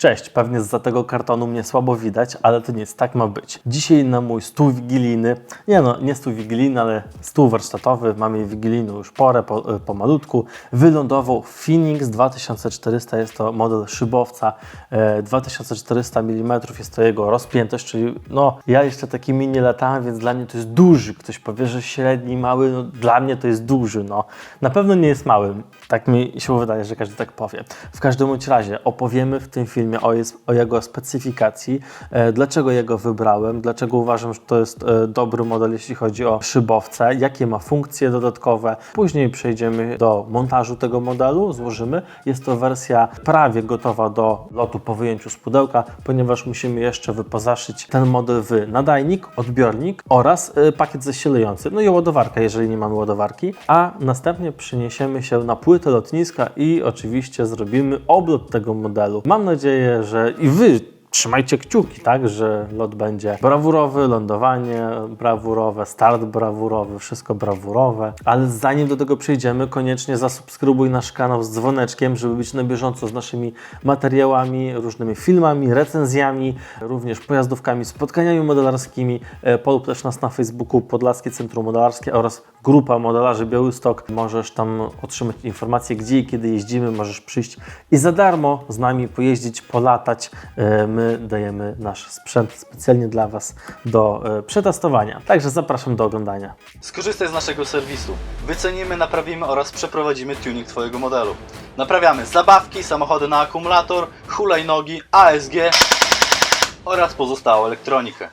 Cześć, pewnie za tego kartonu mnie słabo widać, ale to nic, tak ma być. Dzisiaj na mój stół wigilijny, nie no, nie stół wigilijny, ale stół warsztatowy, mamy wigilijną już porę, po, e, pomalutku, wylądował Phoenix 2400, jest to model szybowca, e, 2400 mm jest to jego rozpiętość, czyli no, ja jeszcze takimi nie latałem, więc dla mnie to jest duży. Ktoś powie, że średni, mały, no dla mnie to jest duży, no. Na pewno nie jest małym, tak mi się wydaje, że każdy tak powie. W każdym razie opowiemy w tym filmie o, jest, o jego specyfikacji, e, dlaczego jego wybrałem, dlaczego uważam, że to jest e, dobry model, jeśli chodzi o szybowce, jakie ma funkcje dodatkowe. Później przejdziemy do montażu tego modelu, złożymy. Jest to wersja prawie gotowa do lotu po wyjęciu z pudełka, ponieważ musimy jeszcze wyposażyć ten model w nadajnik, odbiornik oraz e, pakiet zasilejący, no i ładowarka, jeżeli nie mamy ładowarki, a następnie przeniesiemy się na płytę lotniska i oczywiście zrobimy oblot tego modelu. Mam nadzieję, że i Wy Trzymajcie kciuki, tak, że lot będzie brawurowy, lądowanie brawurowe, start brawurowy, wszystko brawurowe. Ale zanim do tego przejdziemy, koniecznie zasubskrybuj nasz kanał z dzwoneczkiem, żeby być na bieżąco z naszymi materiałami, różnymi filmami, recenzjami, również pojazdówkami, spotkaniami modelarskimi. E, Polub też nas na Facebooku Podlaskie Centrum Modelarskie oraz grupa modelarzy Białystok. Możesz tam otrzymać informacje, gdzie i kiedy jeździmy. Możesz przyjść i za darmo z nami pojeździć, polatać. E, My dajemy nasz sprzęt specjalnie dla Was do e, przetestowania. Także zapraszam do oglądania. Skorzystaj z naszego serwisu. Wycenimy, naprawimy oraz przeprowadzimy tuning Twojego modelu. Naprawiamy zabawki, samochody na akumulator, hulajnogi, ASG oraz pozostałą elektronikę.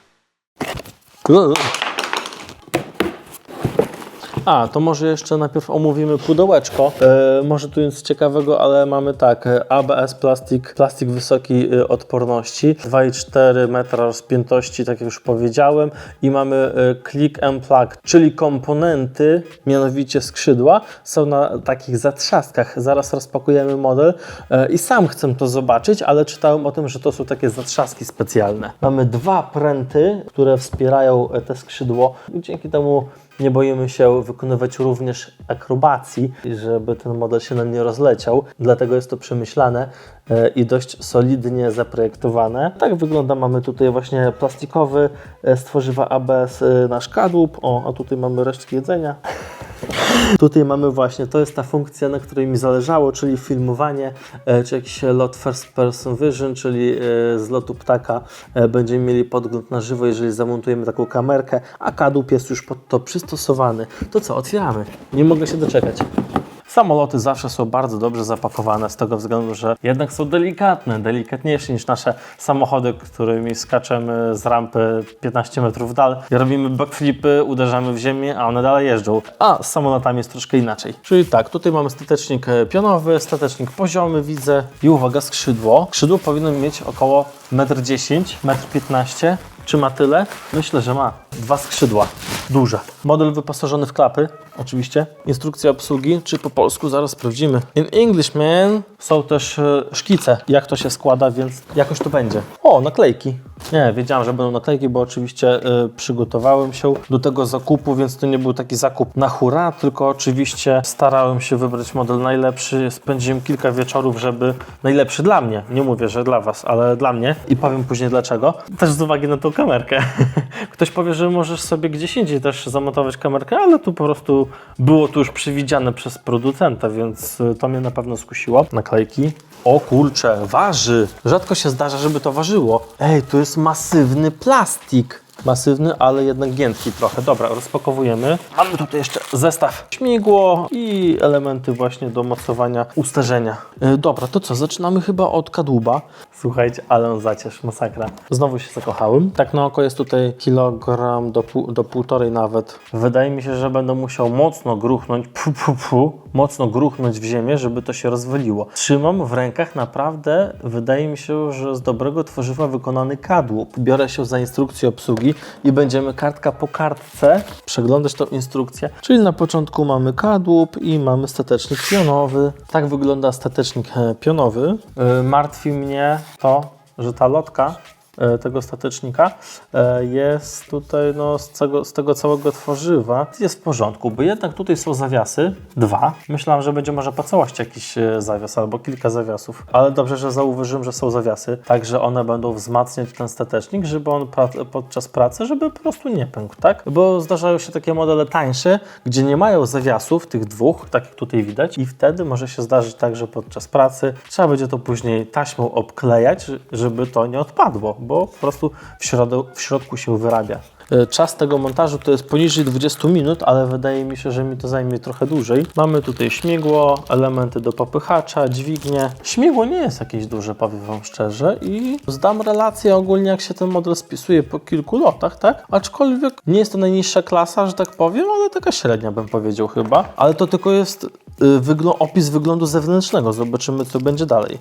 A, to może jeszcze najpierw omówimy pudełeczko. E, może tu nic ciekawego, ale mamy tak, e, ABS plastik, plastik wysokiej odporności, 2,4 metra rozpiętości, tak jak już powiedziałem i mamy e, click and plug, czyli komponenty, mianowicie skrzydła, są na takich zatrzaskach. Zaraz rozpakujemy model e, i sam chcę to zobaczyć, ale czytałem o tym, że to są takie zatrzaski specjalne. Mamy dwa pręty, które wspierają e, te skrzydło dzięki temu nie boimy się wykonywać również akrobacji, żeby ten model się nam nie rozleciał. Dlatego jest to przemyślane e, i dość solidnie zaprojektowane. Tak wygląda. Mamy tutaj właśnie plastikowy e, z tworzywa ABS e, nasz kadłub. O, a tutaj mamy resztki jedzenia. Tutaj mamy właśnie, to jest ta funkcja, na której mi zależało, czyli filmowanie, e, czy jakiś lot first person vision, czyli e, z lotu ptaka e, będziemy mieli podgląd na żywo, jeżeli zamontujemy taką kamerkę, a kadłub jest już pod to przystosowany. To co, otwieramy. Nie mogę się doczekać. Samoloty zawsze są bardzo dobrze zapakowane z tego względu, że jednak są delikatne, delikatniejsze niż nasze samochody, którymi skaczemy z rampy 15 metrów dal robimy backflipy, uderzamy w ziemię, a one dalej jeżdżą. A z samolotami jest troszkę inaczej. Czyli tak, tutaj mamy statecznik e, pionowy, statecznik poziomy widzę i uwaga, skrzydło. Skrzydło powinno mieć około 1,10 m, 1,15 m. Czy ma tyle? Myślę, że ma. Dwa skrzydła. Duże. Model wyposażony w klapy, oczywiście. Instrukcja obsługi, czy po polsku, zaraz sprawdzimy. In English, man. Są też e, szkice, jak to się składa, więc jakoś to będzie. O, naklejki. Nie, wiedziałem, że będą naklejki, bo oczywiście e, przygotowałem się do tego zakupu, więc to nie był taki zakup na hura, tylko oczywiście starałem się wybrać model najlepszy. Spędziłem kilka wieczorów, żeby najlepszy dla mnie. Nie mówię, że dla Was, ale dla mnie. I powiem później dlaczego. Też z uwagi na tą kamerkę. Ktoś powie, że możesz sobie gdzieś indziej też zamontować kamerkę, ale tu po prostu było to już przewidziane przez producenta, więc y, to mnie na pewno skusiło. Naklejki. O kurcze, waży. Rzadko się zdarza, żeby to ważyło. Ej, to jest masywny plastik. Masywny, ale jednak giętki trochę. Dobra, rozpakowujemy. Mamy tutaj jeszcze zestaw śmigło i elementy właśnie do mocowania usterzenia. E, dobra, to co? Zaczynamy chyba od kadłuba. Słuchajcie, ale on zacierz, masakra. Znowu się zakochałem. Tak na oko jest tutaj kilogram do, pół, do półtorej nawet. Wydaje mi się, że będę musiał mocno gruchnąć, pu, pu, pu, mocno gruchnąć w ziemię, żeby to się rozwaliło. Trzymam w rękach naprawdę, wydaje mi się, że z dobrego tworzywa wykonany kadłub. Biorę się za instrukcję obsługi i będziemy kartka po kartce przeglądać tą instrukcję. Czyli na początku mamy kadłub i mamy statecznik pionowy. Tak wygląda statecznik e, pionowy. E, Martwi mnie to, że ta lotka tego statecznika e, jest tutaj no, z, tego, z tego całego tworzywa jest w porządku, bo jednak tutaj są zawiasy, dwa. Myślałem, że będzie może po całości jakiś e, zawias albo kilka zawiasów, ale dobrze, że zauważyłem, że są zawiasy, także one będą wzmacniać ten statecznik, żeby on pra- podczas pracy, żeby po prostu nie pękł, tak? Bo zdarzają się takie modele tańsze, gdzie nie mają zawiasów, tych dwóch, tak jak tutaj widać, i wtedy może się zdarzyć tak, że podczas pracy trzeba będzie to później taśmą obklejać, żeby to nie odpadło, bo po prostu w, w środku się wyrabia. E, Czas tego montażu to jest poniżej 20 minut, ale wydaje mi się, że mi to zajmie trochę dłużej. Mamy tutaj śmigło, elementy do popychacza, dźwignię. Śmigło nie jest jakieś duże, powiem Wam szczerze i zdam relację ogólnie jak się ten model spisuje po kilku lotach, tak? Aczkolwiek nie jest to najniższa klasa, że tak powiem, ale taka średnia bym powiedział chyba. Ale to tylko jest y, opis wyglądu zewnętrznego. Zobaczymy co będzie dalej.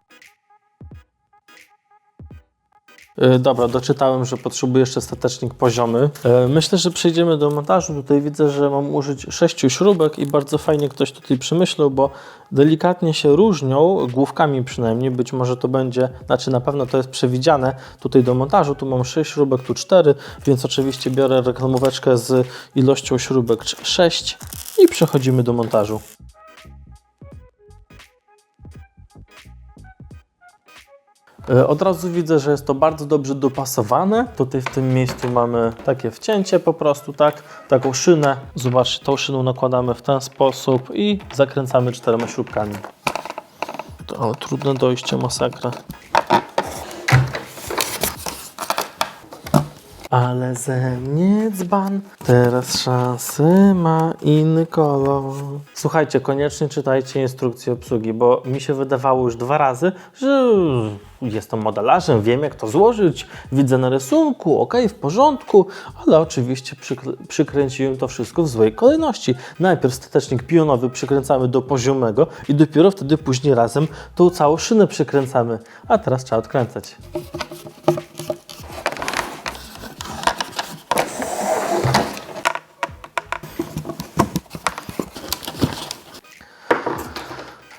E, Dobra, doczytałem, że potrzebuję jeszcze statecznik poziomy. E, Myślę, że przejdziemy do montażu. Tutaj widzę, że mam użyć sześciu śrubek i bardzo fajnie ktoś tutaj przemyślał, bo delikatnie się różnią, główkami przynajmniej. Być może to będzie, znaczy na pewno to jest przewidziane tutaj do montażu. Tu mam 6 śrubek, tu 4, więc oczywiście biorę reklamóweczkę z ilością śrubek 6 i przechodzimy do montażu. Od razu widzę, że jest to bardzo dobrze dopasowane. Tutaj w tym miejscu mamy takie wcięcie po prostu, tak? Taką szynę. Zobaczcie, tą szyną nakładamy w ten sposób i zakręcamy czterema śrubkami. To, ale trudne dojście, masakra. Ale ze mnie dzban, teraz szansy ma inny kolor. Słuchajcie, koniecznie czytajcie instrukcję obsługi, bo mi się wydawało już dwa razy, że jestem modelarzem, wiem jak to złożyć, widzę na rysunku, ok, w porządku, ale oczywiście przykl- przykręciłem to wszystko w złej kolejności. Najpierw statecznik pionowy przykręcamy do poziomego i dopiero wtedy później razem tą całą szynę przykręcamy, a teraz trzeba odkręcać.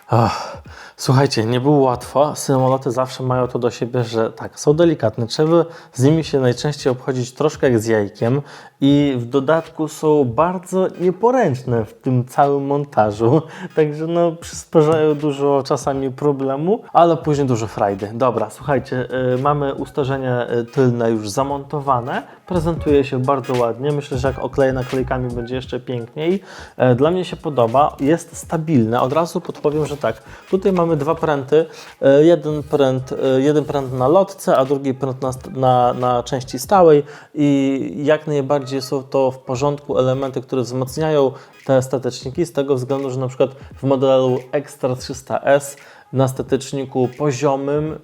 Ach, słuchajcie, nie było łatwo. Samoloty zawsze mają to do siebie, że tak, są delikatne. Trzeba z nimi się najczęściej obchodzić troszkę jak z jajkiem i w dodatku są bardzo nieporęczne w tym całym montażu. Także no, przysparzają dużo czasami problemu, ale później dużo frajdy. Dobra, słuchajcie, y, mamy ustożenie y, tylne już zamontowane. Prezentuje się bardzo ładnie. Myślę, że jak okleję naklejkami będzie jeszcze piękniej. E, Dla mnie się podoba. Jest stabilne. Od razu podpowiem, że tak. Tutaj mamy dwa pręty. E, Jeden pręt, e, jeden pręt na lotce, a drugi pręt na, na, na części stałej i jak najbardziej są to w porządku elementy, które wzmacniają te stateczniki z tego względu, że na przykład w modelu Extra 300S na stateczniku poziomym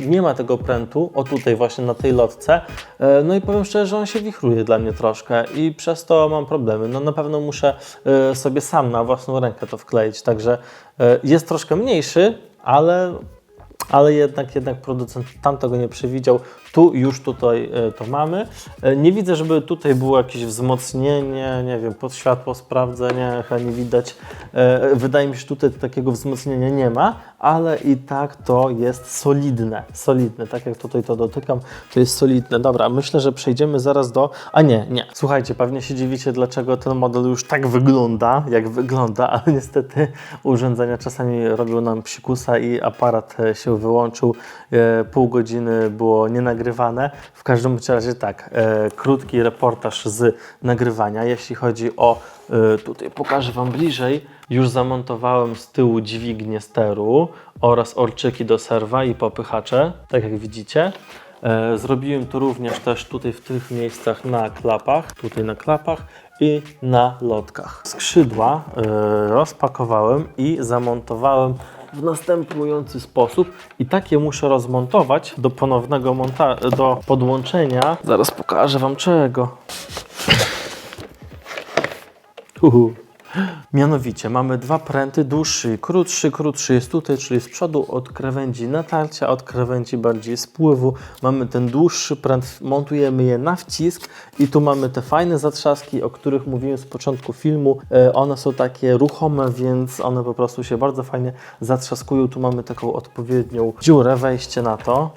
yy, nie ma tego prętu, o tutaj właśnie na tej lotce. Yy, no i powiem szczerze, że on się wichruje dla mnie troszkę i przez to mam problemy. No na pewno muszę yy, sobie sam na własną rękę to wkleić, także yy, jest troszkę mniejszy, ale ale jednak, jednak producent tam tego nie przewidział. Tu już tutaj e, to mamy. E, Nie widzę, żeby tutaj było jakieś wzmocnienie, nie wiem, pod światło sprawdzę, nie, chyba nie widać. E, Wydaje mi się, że tutaj takiego wzmocnienia nie ma, ale i tak to jest solidne, solidne. Tak jak tutaj to dotykam, to jest solidne. Dobra, myślę, że przejdziemy zaraz do... A nie, nie. Słuchajcie, pewnie się dziwicie, dlaczego ten model już tak wygląda, jak wygląda, ale niestety urządzenia czasami robią nam psikusa i aparat się wyłączył. E, Pół godziny było nienagrywane. W każdym razie tak, e, krótki reportaż z nagrywania. Jeśli chodzi o, e, tutaj pokażę Wam bliżej, już zamontowałem z tyłu dźwignię steru oraz orczyki do serwa i popychacze, tak jak widzicie. Zrobiłem to również też tutaj w tych miejscach na klapach, tutaj na klapach i na lotkach. Skrzydła rozpakowałem i zamontowałem w następujący sposób i takie muszę rozmontować do ponownego monta- do podłączenia. Zaraz pokażę Wam czego. Uhu. Mianowicie mamy dwa pręty, dłuższy i krótszy. Krótszy jest tutaj, czyli z przodu od krawędzi natarcia, od krawędzi bardziej spływu. Mamy ten dłuższy pręt, montujemy je na wcisk i tu mamy te fajne zatrzaski, o których mówiłem z początku filmu. E, One są takie ruchome, więc one po prostu się bardzo fajnie zatrzaskują. Tu mamy taką odpowiednią dziurę, wejście na to.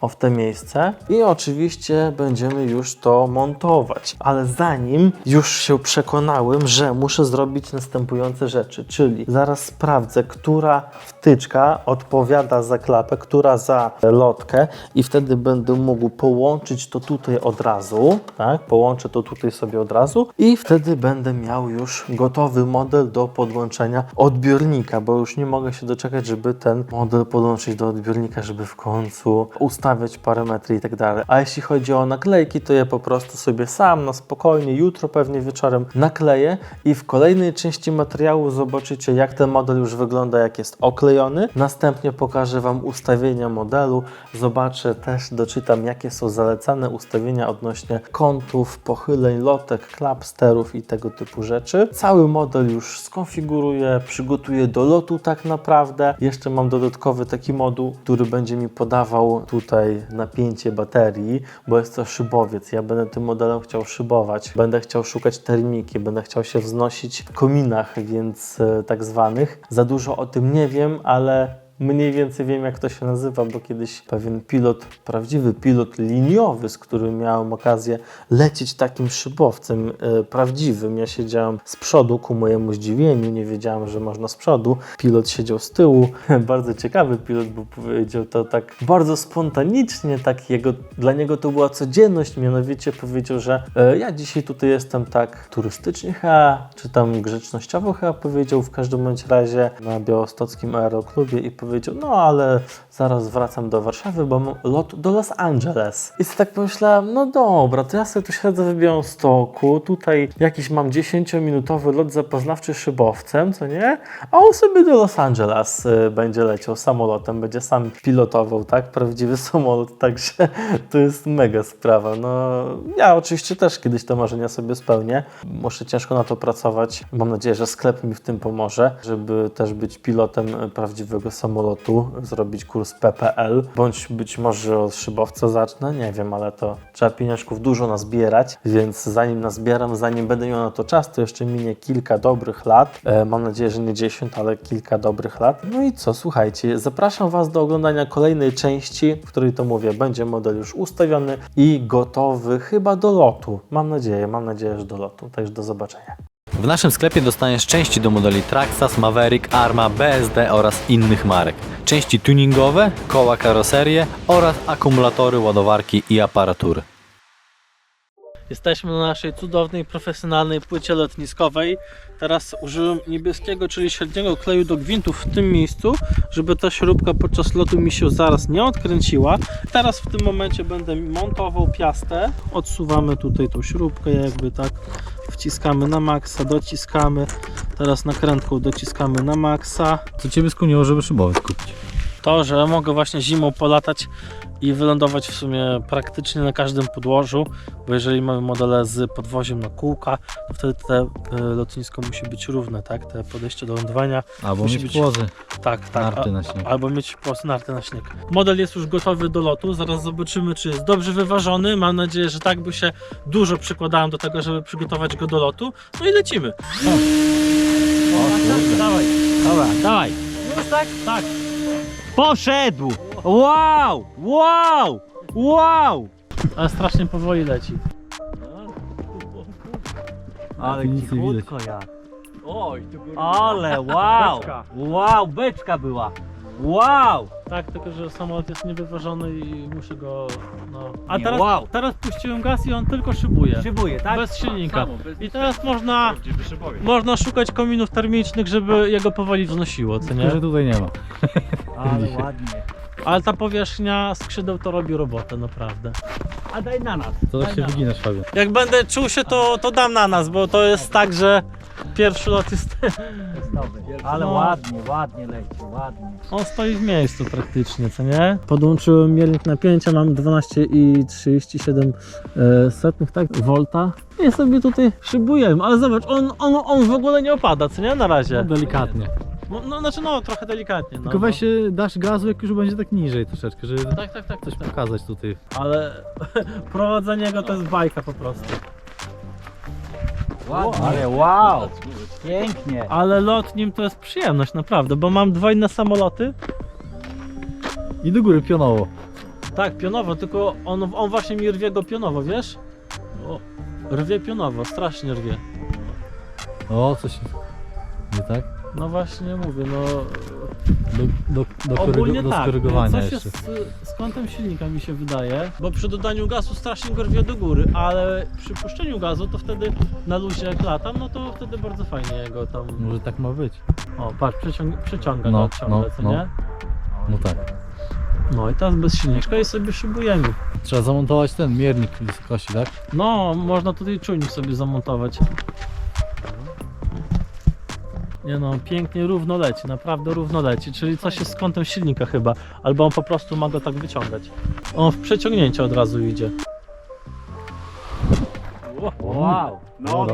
O w te miejsce i oczywiście będziemy już to montować. Ale zanim już się przekonałem, że muszę zrobić następujące rzeczy, czyli zaraz sprawdzę, która wtyczka odpowiada za klapę, która za lotkę i wtedy będę mógł połączyć to tutaj od razu, tak? Połączę to tutaj sobie od razu i wtedy będę miał już gotowy model do podłączenia odbiornika, bo już nie mogę się doczekać, żeby ten model podłączyć do odbiornika, żeby w końcu ustawiać parametry i tak dalej. A jeśli chodzi o naklejki, to ja po prostu sobie sam na spokojnie, jutro pewnie wieczorem nakleję i w kolejnej części materiału zobaczycie, jak ten model już wygląda, jak jest oklejony. Następnie pokażę Wam ustawienia modelu, zobaczę też, doczytam, jakie są zalecane ustawienia odnośnie kątów, pochyleń, lotek, klap, sterów i tego typu rzeczy. Cały model już skonfiguruję, przygotuję do lotu tak naprawdę. Jeszcze mam dodatkowy taki moduł, który będzie mi podawał tutaj napięcie baterii, bo jest to szybowiec. Ja będę tym modelem chciał szybować, będę chciał szukać termiki, będę chciał się wznosić w kominach, więc e, tak zwanych. Za dużo o tym nie wiem, ale Mniej więcej wiem, jak to się nazywa, bo kiedyś pewien pilot, prawdziwy pilot liniowy, z którym miałem okazję lecieć takim szybowcem e, prawdziwym. Ja siedziałem z przodu ku mojemu zdziwieniu, nie wiedziałem, że można z przodu. Pilot siedział z tyłu. bardzo ciekawy pilot, bo powiedział to tak bardzo spontanicznie, tak jego, dla niego to była codzienność, mianowicie powiedział, że e, ja dzisiaj tutaj jestem tak turystycznie chyba, czy tam grzecznościowo chyba powiedział, w każdym bądź razie na białostockim aeroklubie i powiedział, no ale zaraz wracam do Warszawy, bo mam lot do Los Angeles. I tak pomyślałem, no dobra, to ja sobie tu siedzę w Białymstoku, tutaj jakiś mam 10-minutowy lot zapoznawczy szybowcem, co nie? A on sobie do Los Angeles y, będzie leciał samolotem, będzie sam pilotował, tak? Prawdziwy samolot, także to jest mega sprawa. No, ja oczywiście też kiedyś te marzenia sobie spełnię. Muszę ciężko na to pracować. Mam nadzieję, że sklep mi w tym pomoże, żeby też być pilotem prawdziwego samolotu, zrobić kurs PPL, bądź być może od szybowca zacznę, nie wiem, ale to trzeba pieniążków dużo nazbierać, więc zanim nazbieram, zanim będę miał na to czas, to jeszcze minie kilka dobrych lat. E, mam nadzieję, że nie 10, ale kilka dobrych lat. No i co, słuchajcie, zapraszam Was do oglądania kolejnej części, w której to mówię, będzie model już ustawiony i gotowy chyba do lotu. Mam nadzieję, mam nadzieję, że do lotu. Także do zobaczenia. W naszym sklepie dostaniesz części do modeli Traxxas, Maverick, Arma, BSD oraz innych marek. Części tuningowe, koła karoserie oraz akumulatory, ładowarki i aparatury. Jesteśmy na naszej cudownej, profesjonalnej płycie lotniskowej. Teraz użyłem niebieskiego, czyli średniego kleju do gwintów w tym miejscu, żeby ta śrubka podczas lotu mi się zaraz nie odkręciła. Teraz w tym momencie będę montował piastę. Odsuwamy tutaj tą śrubkę, jakby tak wciskamy na maksa, dociskamy. Teraz nakrętką dociskamy na maksa. Co Ciebie skłoniło, żeby szybowiec kupić? To, że mogę właśnie zimą polatać i wylądować w sumie praktycznie na każdym podłożu, bo jeżeli mamy modele z podwoziem na kółka, to wtedy te y, lotnisko musi być równe, tak? Te podejście do lądowania, Albo Musi mieć być- płozy, tak, tak. narty na śnieg. Albo mieć prostu narty na śnieg. Model jest już gotowy do lotu. Zaraz zobaczymy, czy jest dobrze wyważony. Mam nadzieję, że tak, bo się dużo przykładałem do tego, żeby przygotować go do lotu. No i lecimy. Dawaj, dobra, dawaj. Już tak? Tak. Poszedł! Wow! Wow! Wow! Ale strasznie powoli leci. Ale nic nie widać. jak. Ale wow! Wow, beczka była. Wow! Tak, tylko że samolot jest niewyważony i muszę go. No. A Nie, teraz, wow. teraz puściłem gaz i on tylko szybuje. Szybuje, tak? Bez silnika. I teraz można, można szukać kominów termicznych, żeby jego powoli wznosiło, co nie? Że tutaj nie ma. Ale ładnie. Ale ta powierzchnia skrzydeł to robi robotę, naprawdę. A daj na nas. To tak się wyginasz, Fabio. Jak będę czuł się, to, to dam na nas, bo to jest tak, że pierwszy lot jest. Ale No. ładnie, ładnie leci, ładnie. On stoi w miejscu praktycznie, co nie? Podłączyłem miernik napięcia, mam 12,37 e, setnych, tak? Volta. I sobie tutaj szybuję, ale zobacz, on, on, on w ogóle nie opada, co nie? Na razie. Delikatnie. No, no znaczy no, trochę delikatnie. No, Tylko weź no. się, dasz gazu, jak już będzie tak niżej troszeczkę, żeby Tak, tak, tak. coś tak, tak. pokazać tutaj. Ale prowadzenie go to jest bajka po prostu. ładnie. Ale wow! Pięknie. Ale lot nim to jest przyjemność, naprawdę, bo mam dwa inne samoloty. I do góry pionowo. Tak, pionowo, tylko on, on właśnie mi rwie go pionowo, wiesz? O, rwie pionowo, strasznie rwie. O, coś nie tak? No właśnie mówię, no Do, do, do, ogólnie korygu- do tak, skorygowania coś jeszcze. jest z, z kątem silnika mi się wydaje, bo przy dodaniu gazu strasznie go rwie do góry, ale przy puszczeniu gazu to wtedy na luzie jak latam, no to wtedy bardzo fajnie go tam... Może tak ma być. O, patrz, przyciąga, przyciąga No, go ciągle, no, co no. nie? No tak. No i teraz bez silniczka i sobie szybujemy. Trzeba zamontować ten miernik wysokości, tak? No, można tutaj czujnik sobie zamontować. Nie no, pięknie równo leci, naprawdę równo leci, czyli coś jest z kątem silnika chyba, albo on po prostu ma go tak wyciągać. On w przeciągnięcie od razu idzie. Wow. No,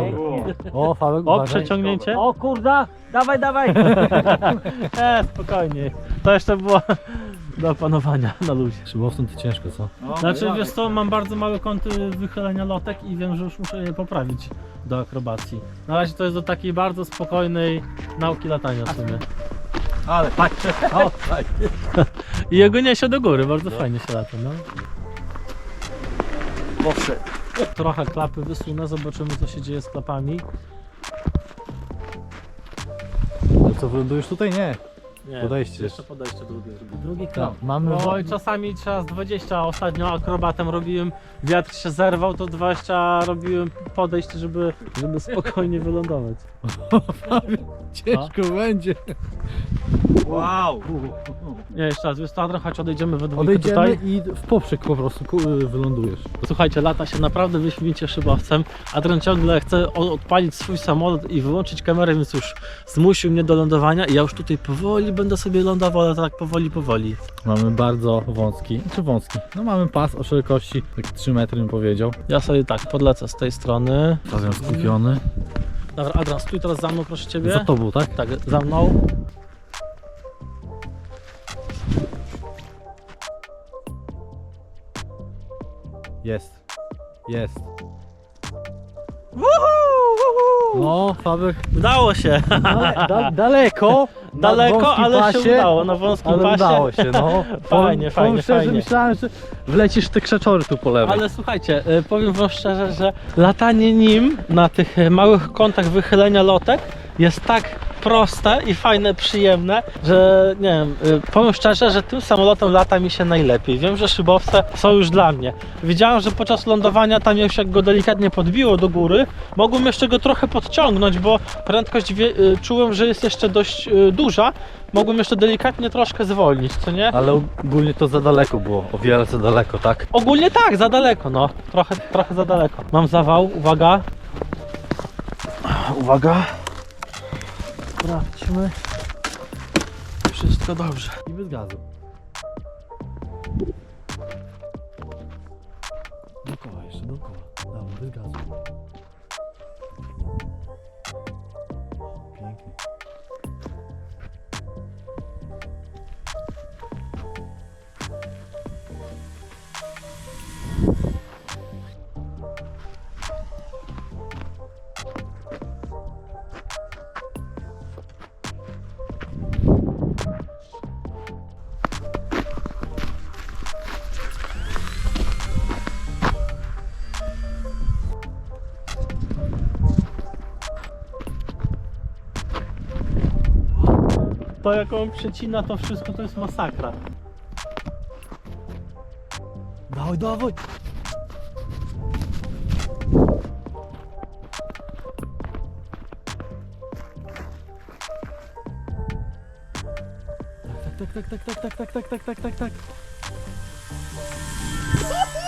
O, Fabek, O, uważaj. przeciągnięcie? O kurda, dawaj, dawaj. E, spokojnie. To jeszcze było do opanowania na luzie. Szybowcem to ciężko, co? Znaczy, wiesz co, mam bardzo małe kąty wychylenia lotek i wiem, że już muszę je poprawić do akrobacji. Na razie to jest do takiej bardzo spokojnej nauki latania w sumie. Ale patrzcie. O, I jego niesie do góry, bardzo fajnie się lata, no. powszedł. Trochę klapy wysunę, zobaczymy co się dzieje z klapami. To co, wylądujesz tutaj? Nie. Nie, Podejście. Jeszcze podejście drugie. Drugi No, klap. mamy... Oj, czasami trzeba z 20, ostatnio akrobatem robiłem, wiatr się zerwał, to 20 robiłem podejść, żeby, żeby spokojnie wylądować. Ciężko będzie. Wow. Nie, jeszcze raz, Adrian, chodź odejdziemy we dwójkę Odejdziemy tutaj. i w poprzek po prostu ku- wylądujesz. Słuchajcie, lata się naprawdę wyśmienicie szybowcem. Adrian ciągle chce o- odpalić swój samolot i wyłączyć kamerę, więc już zmusił mnie do lądowania i ja już tutaj powoli będę sobie lądował, ale tak powoli, powoli. Mamy bardzo wąski, czy wąski? No mamy pas o szerokości, tak 3 metry bym powiedział. Ja sobie tak podlecę z tej strony. Razem skupiony. Dobra, Adrian, stój teraz za mną, proszę Ciebie. Za tobą, tak? Tak, za mną. Jest. Jest. No, Fabek, Udało się! dale, da, daleko. Daleko, ale pasie, się udało, na wąskim Ale pasie. udało się, no. Fajnie, Powiem- fajnie, szczerze, fajnie. myślałem, że wlecisz te krzaczory tu po lewej. Ale słuchajcie, y, powiem wam szczerze, że latanie nim na tych małych kątach wychylenia lotek jest tak proste i fajne, przyjemne, że nie wiem, y, powiem szczerze, że tym samolotem lata mi się najlepiej. Wiem, że szybowce są już dla mnie. Widziałem, że podczas lądowania tam już jak go delikatnie podbiło do góry, mogłem jeszcze go trochę podciągnąć, bo prędkość y, czułem, że jest jeszcze dość y, duża. Mogłem jeszcze delikatnie troszkę zwolnić, co nie? Ale ogólnie to za daleko było, o wiele za daleko, tak? Ogólnie tak, za daleko, no. Trochę, trochę za daleko. Mam zawał, uwaga. Uwaga. Sprawdźmy. Wszystko dobrze. I bez gazu. Dookoła jeszcze, dookoła. Dobra, bez gazu. To jak on przecina to wszystko, to jest masakra. Dawaj, dawaj! Tak, tak, tak, tak, tak, tak, tak, tak, tak, tak, tak.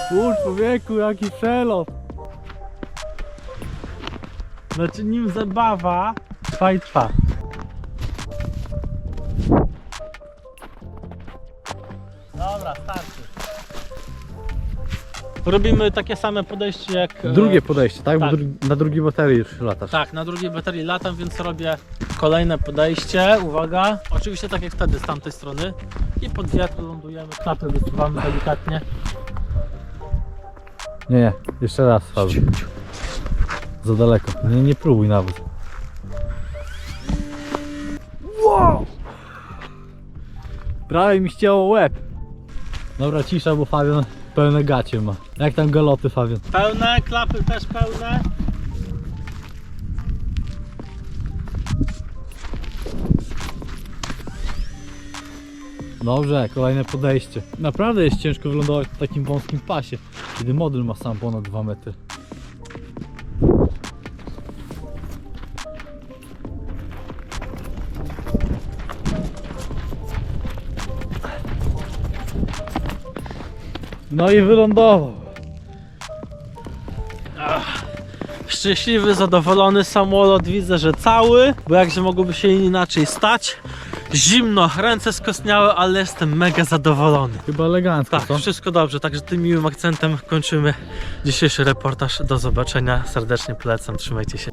Kurz, człowieku, jaki przelot! Znaczy nim zabawa trwa i trwa. Robimy takie same podejście jak... e, Drugie podejście, tak? tak. Bo dru- na drugiej baterii już latasz. Tak, na drugiej baterii latam, więc robię kolejne podejście. Uwaga. Oczywiście tak jak wtedy z tamtej strony. I pod wiatr lądujemy, klapy wysuwamy delikatnie. Nie, nie, jeszcze raz, Fabry. Za daleko. Nie, nie próbuj nawet. Wow! Prawie mi ścięło łeb. Dobra, cisza, bo Fabian pełne gacie ma. Jak tam galoty, Fabian? Pełne, klapy też pełne. Dobrze, kolejne podejście. Naprawdę jest ciężko wylądować w takim wąskim pasie, kiedy model ma sam ponad 2 metry. No i wylądował. Szczęśliwy, zadowolony samolot, widzę, że cały, bo jakże mogłoby się inaczej stać. Zimno, ręce skostniałe, ale jestem mega zadowolony. Chyba elegancko, Tak, co? wszystko dobrze, także tym miłym akcentem kończymy dzisiejszy reportaż. Do zobaczenia, serdecznie polecam, trzymajcie się.